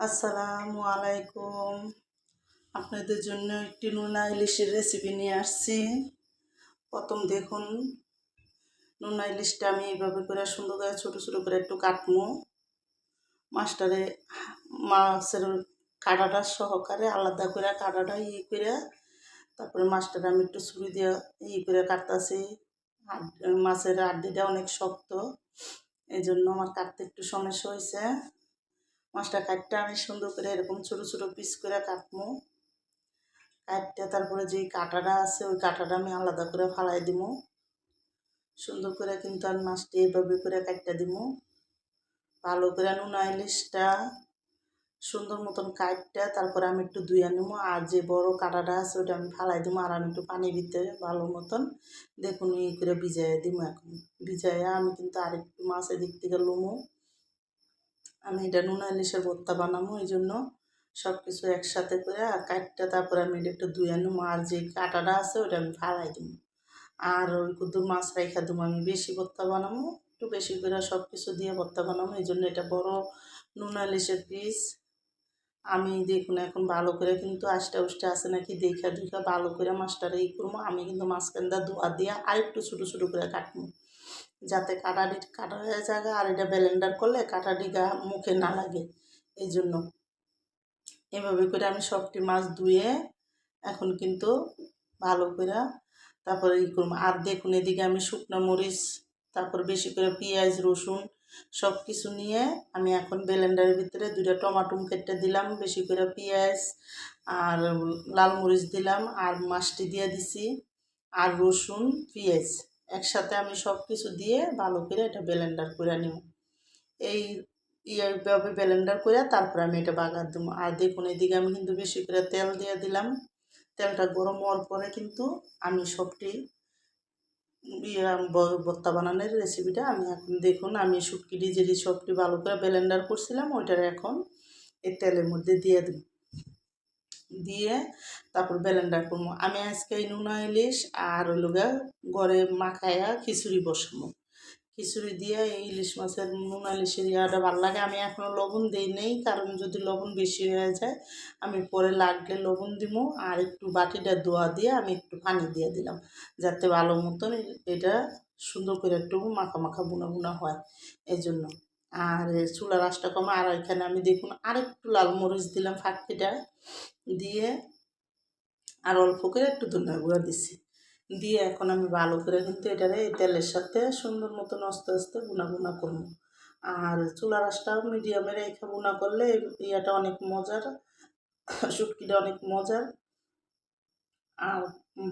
আসসালামু আলাইকুম। আপনাদের জন্য একটি নোনা ইলিশের রেসিপি নিয়ে আসছি। প্রথম দেখুন, নোনা ইলিশটা আমি এইভাবে করে সুন্দর করে ছোটো ছোটো করে একটু কাটবো। মাছটারে মাছের কাঁটাটা সহকারে আলাদা করে কাটাটা ইয়ে করে তারপরে মাছটারে আমি একটু ছুরি দিয়ে ইয়ে করে কাটতেছি। মাছের আড্ডিটা অনেক শক্ত এই জন্য আমার কাটতে একটু সমস্যা হয়েছে মাছটা কাটতে আমি সুন্দর করে এরকম ছোটো ছোটো পিস করে কাটবো। কাটতে তারপরে যেই কাঁটাটা আছে, ওই কাঁটাটা আমি আলাদা করে ফালাই দিব। সুন্দর করে কিন্তু আমি মাছটি এভাবে করে কাটতে দিব। ভালো করে নুনা ইলিশটা সুন্দর মতন কাটতে, তারপরে আমি একটু ধুয়ে নেব। আর যে বড় কাঁটাটা আছে, ওটা আমি ফালাই দিব আর আমি একটু পানি ভিতরে ভালো মতন দেখুন, ই করে ভিজাই দিব এখন। ভিজাইয়া আমি কিন্তু আরেকটু মাছের দিক থেকে লুমো। আমি এটা নুনা ইলিশের ভর্তা বানাবো, এই জন্য সব কিছু একসাথে করে আর কাটটা তারপরে আমি এটা একটু ধুয়ে নেব আর যে কাঁটাটা আছে ওটা আমি ফালাই দেবো। আর ওই কুদু মাছ রাইখা দেবো আমি বেশি ভর্তা বানাবো, একটু বেশি করে সব কিছু দিয়ে ভর্তা বানাবো, এই জন্য এটা বড় নুনা ইলিশের পিস আমি দেখুন এখন ভালো করে কিন্তু আষ্টা উষ্টে আছে নাকি দেখা দেখা ভালো করে মাছটারে ই করব। আমি কিন্তু মাঝখানটা ধোয়া দিয়ে আরেকটু ছোটো ছোটো করে কাটবো। যাতে কাটারি কাটা হয়ে জায়গা আর এটা ব্লেন্ডার করলে কাটারি গা মুখে না লাগে এই জন্য এভাবে করে আমি সবটি মাছ ধুয়ে এখন কিন্তু ভালো করে তারপরে ই করব। আর দেখুন এদিকে আমি শুকনো মরিচ, তারপর বেশি করে পেঁয়াজ, রসুন সব কিছু নিয়ে আমি এখন ব্লেন্ডারের ভিতরে দুইটা টমাটো কেটে দিলাম, বেশি করে পেঁয়াজ আর লাল মরিচ দিলাম, আর মাছটি দিয়ে দিছি, আর রসুন, পেঁয়াজ। একসাথে আমি সব কিছু দিয়ে ভালো করে এটা ব্লেন্ডার করে নিব। এই এইভাবে ব্লেন্ডার করে তারপরে আমি এটা বাগার দেবো। আর দেখুন, এদিকে আমি কিন্তু বেশি করে তেল দিয়ে দিলাম। তেলটা গরম হওয়ার পরে কিন্তু আমি সবটি ইয়ে ভর্তা বানানোর রেসিপিটা আমি এখন দেখুন, আমি শুটকিটি যেটি সবটি ভালো করে ব্লেন্ডার করছিলাম, ওইটার এখন এই তেলের মধ্যে দিয়ে দেব। দিয়ে তারপর ব্লেন্ডার করব। আমি আজকে এই নুনা, ইলিশ আর লোক ঘরে মাখায়া খিচুড়ি বসাবো। খিচুড়ি দিয়ে এই ইলিশ মাছের, নুনা, ইলিশের ইয়াটা ভালো লাগে। আমি এখনও লবণ দিই নেই, কারণ যদি লবণ বেশি হয়ে যায়, আমি পরে লাগলে লবণ দিব আর একটু বাটিটা দোয়া দিয়ে আমি একটু পানি দিয়ে দিলাম, যাতে ভালো মতন এটা সুন্দর করে একটু মাখা মাখা বুনা বুনা হয়। এই জন্য আর চুলা আঁচটা কমা, আর এখানে আমি দেখুন আরেকটু লাল মরিচ দিলাম ফাঁকিটা দিয়ে, আর অল্প করে একটু ধনিয়া গুঁড়া দিছি। দিয়ে এখন আমি ভালো করে কিন্তু এটারে এই তেলের সাথে সুন্দর মতন আস্তে আস্তে গুনা গুনা করব। আর চুলা আঁচটা মিডিয়ামে রেখে গুনা করলে ইয়াটা অনেক মজার, শুটকিটা অনেক মজার। আর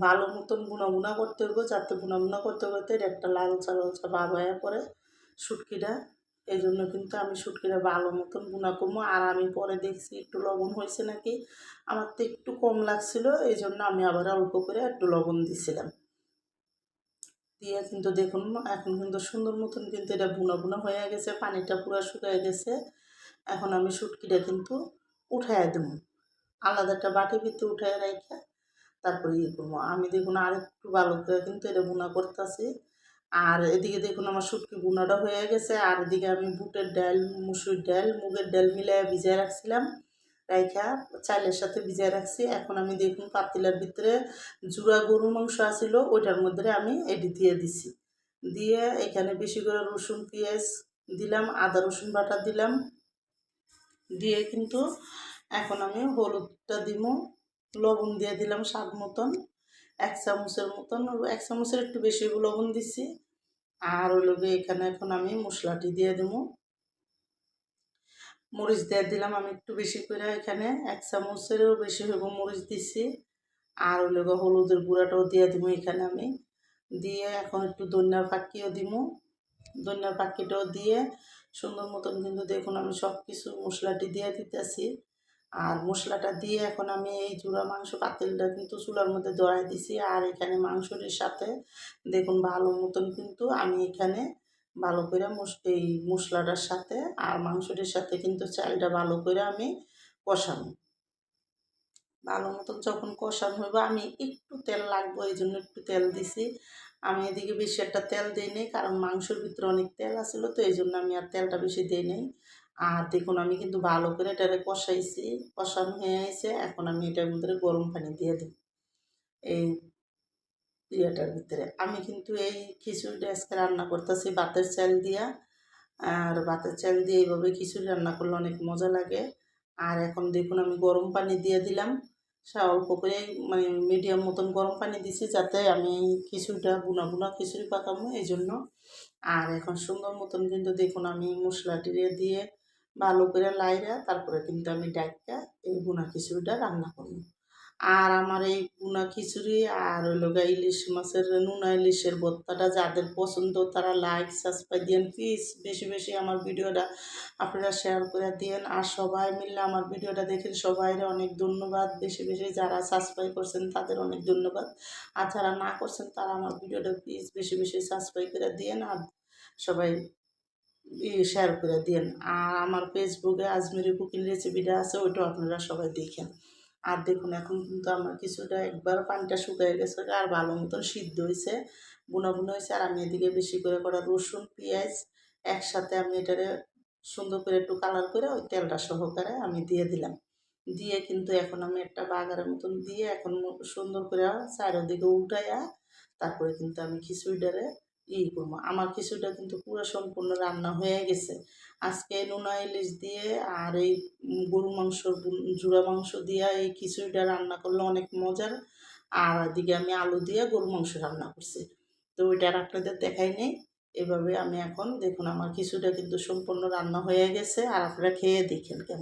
ভালো মতন গুনা গুনা করতে হবে যাতে গুনা গুনা করতে করতে একটা লালচা লালচা ভাব হয়ে পরে শুটকিটা। এই জন্য কিন্তু আমি শুটকিটা ভালো মতন গুনা করব। আর আমি পরে দেখছি একটু লবণ হয়েছে নাকি। আমার তো একটু কম লাগছিল এই জন্য আমি আবার অল্প করে একটু লবণ দিছিলাম। দিয়ে কিন্তু দেখুন, এখন কিন্তু সুন্দর মতন কিন্তু এটা বুনা বুনা হয়ে গেছে, পানিটা পুরো শুকিয়ে গেছে। এখন আমি শুটকিটা কিন্তু উঠাই দেবো। আলাদা একটা বাটির ভিতরে উঠাই রেখে তারপরে ইয়ে করব। আমি দেখুন আরেকটু ভালো করে কিন্তু এটা বুনা করতেছি। আর এদিকে দেখুন আমার শুটকি বুনাটা হয়ে গেছে, আর এদিকে আমি বুটের ডাল, মুসুর ডাল, মুগের ডাল মিলাই ভিজিয়ে রাখছিলাম। রাইখা চালের সাথে ভিজিয়ে রাখছি। এখন আমি দেখুন পাতিলার ভিতরে জুড়া গরু মাংস আসিল ওইটার মধ্যে আমি এটি দিয়ে দিছি। দিয়ে এখানে বেশি করে রসুন, পেঁয়াজ দিলাম, আদা রসুন বাটা দিলাম। দিয়ে কিন্তু এখন আমি হলুদটা দিব লবণ দিয়ে দিলাম স্বাদ মতন। এক চামচের মতন, এক চামচের একটু বেশি লবণ দিছি। আর ওই লোকে এখানে এখন আমি মশলাটি দিয়ে দেবো। মরিচ দিয়ে দিলাম, আমি একটু বেশি করে এখানে এক চামচেরও বেশি হইব মরিচ দিছি। আর ওই লোক হলুদের গুঁড়াটাও দিয়ে দিব এখানে আমি। দিয়ে এখন একটু ধনিয়ার পাখিও দিব। ধনিয়ার পাখিটাও দিয়ে সুন্দর মতন কিন্তু দেখুন আমি সব কিছু মশলাটি দিয়ে দিতেছি। আর মশলাটা দিয়ে এখন আমি এই চূড়া মাংস পাতিলটা কিন্তু চুলার মধ্যে দড়াই দিছি। আর এখানে মাংসটির সাথে দেখুন ভালো মতন কিন্তু আমি এখানে ভালো করে এই মশলাটার সাথে আর মাংসটির সাথে কিন্তু চালটা ভালো করে আমি কষানো ভালো মতন যখন কষানো হইব আমি একটু তেল লাগবো এই জন্য একটু তেল দিছি। আমি এদিকে বেশি একটা তেল দিই নেই, কারণ মাংসের ভিতরে অনেক তেল আসছিল তো এই জন্য আমি আর তেলটা বেশি দিই নেই। আর দেখুন, আমি কিন্তু ভালো করে এটারে কষাইছি, কষানো হয়ে আছে এখন আমি এটার ভিতরে গরম পানি দিয়ে দিই এই ইয়েটার ভিতরে। আমি কিন্তু এই খিচুড়িটা আজকে রান্না করতেছি বাতের চাল দিয়া। আর বাতের চাল দিয়ে এইভাবে খিচুড়ি রান্না করলে অনেক মজা লাগে। আর এখন দেখুন, আমি গরম পানি দিয়ে দিলাম। সা অল্প করে মানে মিডিয়াম মতন গরম পানি দিছি যাতে আমি খিচুড়িটা বুনা বুনা খিচুড়ি পাকাবো এই জন্য আর এখন সুন্দর মতন কিন্তু দেখুন, আমি মশলাটি দিয়ে ভালো করে লাইরা তারপরে কিন্তু আমি ডাইকা এই বুনা খিচুড়িটা রান্না করব। আর আমার এই বুনা খিচুড়ি আর ওই লোক ইলিশ মাছের নুনা ইলিশের ভর্তাটা যাদের পছন্দ তারা লাইক সাবস্ক্রাইব দিয়েন। প্লিজ বেশি বেশি আমার ভিডিওটা আপনারা শেয়ার করে দিয়েন। আর সবাই মিলে আমার ভিডিওটা দেখেন। সবাই অনেক ধন্যবাদ। বেশি বেশি যারা সাবস্ক্রাইব করছেন তাদের অনেক ধন্যবাদ। আর যারা না করছেন তারা আমার ভিডিওটা প্লিজ বেশি বেশি সাবস্ক্রাইব করে দিয়েন। আর সবাই শেয়ার করে দিয়েন আর আমার ফেসবুকে আজমেরি কুকিং রেসিপিটা আছে, ওইটাও আপনারা সবাই দেখেন। আর দেখুন, এখন কিন্তু আমার কিছুটা একবার পানিটা শুকিয়ে গেছে, আর ভালো মতন সিদ্ধ হয়েছে বুনা বুনা হয়েছে আর আমি এদিকে বেশি করে করা রসুন, পেঁয়াজ একসাথে আমি এটারে সুন্দর করে একটু কালার করে ওই তেলটা সহকারে আমি দিয়ে দিলাম। দিয়ে কিন্তু এখন আমি একটা বাগারের মতন দিয়ে এখন সুন্দর করে চারিদিকে উঠাইয়া, তারপরে কিন্তু আমি খিচুড়িটারে ই করব। আমার খিচুড়িটা কিন্তু পুরো সম্পূর্ণ রান্না হয়ে গেছে। আজকে নোনা ইলিশ দিয়ে আর এই গরু মাংস জুড়া মাংস দিয়ে এই খিচুড়িটা রান্না করলে অনেক মজার। আর এদিকে আমি আলু দিয়ে গরু মাংস রান্না করছি। তো ওইটা আর আপনাদের দেখাই নেই। এভাবে আমি এখন দেখুন, আমার খিচুড়িটা কিন্তু সম্পূর্ণ রান্না হয়ে গেছে। আর আপনারা খেয়ে দেখেন কেমন